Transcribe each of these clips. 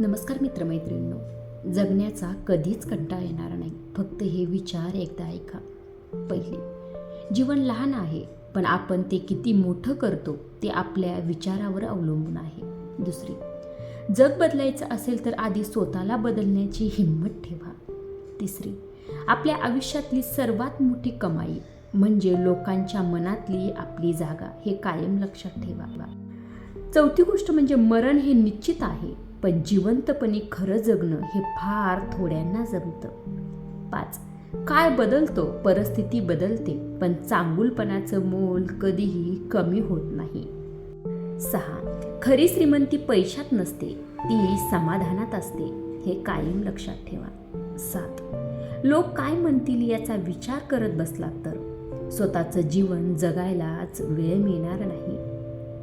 नमस्कार मित्रमैत्रिणींनो. जगण्याचा कधीच कंटाळा येणार नाही. फक्त हे विचार एकदा ऐका. पहिले जीवन लहान आहे पण आपण ते किती मोठं करतो ते आपल्या विचारावर अवलंबून आहे. दुसरी जग बदलायचं असेल तर आधी स्वतःला बदलण्याची हिंमत ठेवा. तिसरी आपल्या आयुष्यातली सर्वात मोठी कमाई म्हणजे लोकांच्या मनातली आपली जागा हे कायम लक्षात ठेवा. चौथी गोष्ट म्हणजे मरण हे निश्चित आहे. पण जिवंतपणे खरं जगणं हे फार थोड्यांना जमतं. पाच काय बदलतो? परिस्थिती बदलते पण चांगुलपणाचं मोल कधीही कमी होत नाही. सहा खरी श्रीमंती पैशात नसते ती समाधानात असते हे कायम लक्षात ठेवा. सात लोक काय म्हणतील याचा विचार करत बसलात तर? स्वतःचं जीवन जगायलाच वेळ मिळणार नाही.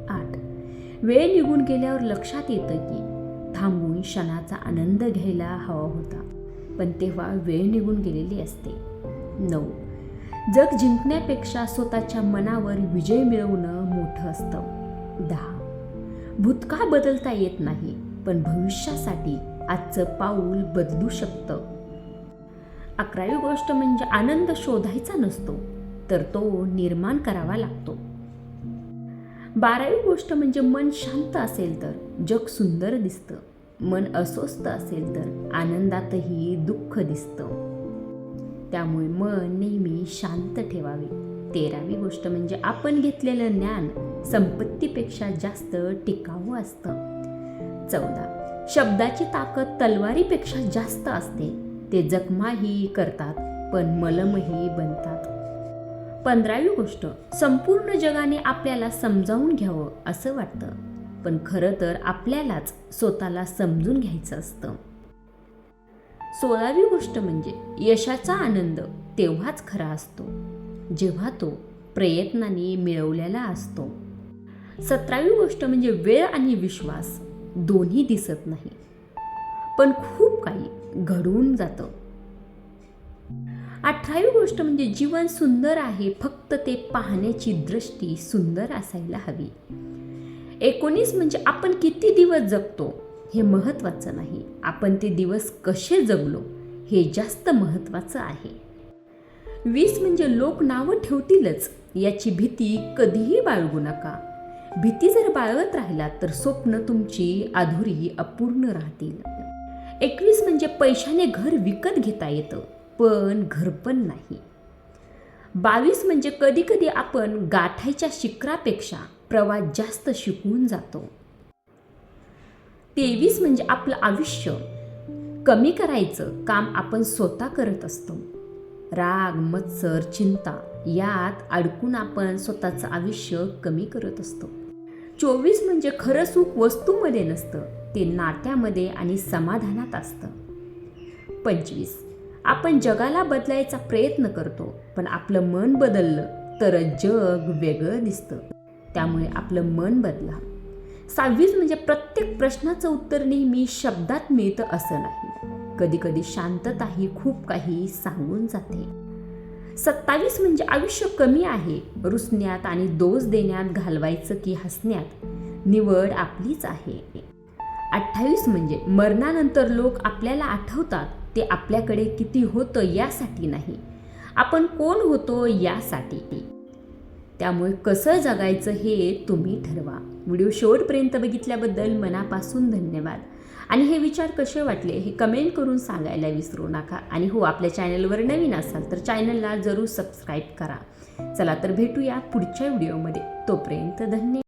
आठ वेळ निघून गेल्यावर लक्षात येतं की थांबून क्षणाचा आनंद घ्यायला हवा होता. पण तेव्हा वेळ निघून गेलेली असते. नऊ. जग जिंकण्यापेक्षा स्वतःच्या मनावर विजय मिळवणं मोठं असतं. दहा. भूतकाळ बदलता येत नाही पण भविष्यासाठी आजचं पाऊल बदलू शकतं. अकरावी गोष्ट म्हणजे आनंद शोधायचा नसतो तर तो निर्माण करावा लागतो. बारावी गोष्ट म्हणजे मन शांत असेल तर जग सुंदर दिसतं. मन अस्वस्थ असेल तर आनंदातही दुःख दिसतं. त्यामुळे मन नेहमी शांत ठेवावे. तेरावी गोष्ट म्हणजे आपण घेतलेलं ज्ञान संपत्तीपेक्षा जास्त टिकाऊ असतं. चौदा. शब्दाची ताकद तलवारीपेक्षा जास्त असते. ते जखमाही करतात पण मलमही बनतात. पंधरावी गोष्ट संपूर्ण जगाने आपल्याला समजावून घ्यावं असं वाटतं. पण खरं तर आपल्यालाच स्वतःला समजून घ्यायचं असतं. सोळावी गोष्ट म्हणजे यशाचा आनंद तेव्हाच खरा असतो जेव्हा तो प्रयत्नाने मिळवलेला असतो. सतरावी गोष्ट म्हणजे वेळ आणि विश्वास दोन्ही दिसत नाही. पण खूप काही घडून जातं. अठरावी गोष्ट म्हणजे जीवन सुंदर आहे फक्त ते पाहण्याची दृष्टी सुंदर असायला हवी. एकोणीस म्हणजे आपण किती दिवस जगतो हे महत्त्वाचं नाही. आपण ते दिवस कसे जगलो हे जास्त महत्त्वाचं आहे. वीस म्हणजे लोक नावं ठेवतीलच याची भीती कधीही बाळगू नका. भीती जर बाळगत राहिला तर स्वप्न तुमची अधुरी अपूर्ण राहतील. एकवीस म्हणजे पैशाने घर विकत घेता येतं. पण घर पण नाही. बावीस म्हणजे कधी कधी आपण गाठायच्या शिखरापेक्षा प्रवास जास्त शिकवून जातो. तेवीस म्हणजे आपलं आयुष्य. कमी करायचं काम आपण स्वतः करत असतो. राग मत्सर चिंता यात अडकून आपण स्वतःचं आयुष्य कमी करत असतो. चोवीस म्हणजे खरं सुख वस्तूमध्ये नसतं ते नात्यामध्ये आणि समाधानात असतं. पंचवीस आपण जगाला बदलायचा प्रयत्न करतो पण आपलं मन बदललं तर जग वेगळं दिसतं. त्यामुळे आपलं मन बदला. सहावीस म्हणजे प्रत्येक प्रश्नाचं उत्तर नेहमी शब्दात मिळतं असं नाही. कधी कधी शांतताही खूप काही सांगून जाते. सत्तावीस म्हणजे आयुष्य कमी आहे. रुसण्यात आणि दोष देण्यात घालवायचं की हसण्यात निवड आपलीच आहे. अठ्ठावीस म्हणजे मरणानंतर लोक आपल्याला आठवतात ते आपल्याकडे किती होतं यासाठी नाही. आपण कोण होतो यासाठी त्यामुळे कसं जगायचं हे तुम्ही ठरवा. व्हिडिओ शेवटपर्यंत बघितल्याबद्दल मनापासून धन्यवाद. आणि हे विचार कसे वाटले हे कमेंट करून सांगायला विसरू नका. आणि हो आपल्या चॅनलवर नवीन असाल तर चॅनलला जरूर सबस्क्राईब करा. चला तर भेटूया पुढच्या व्हिडिओमध्ये. तोपर्यंत धन्यवाद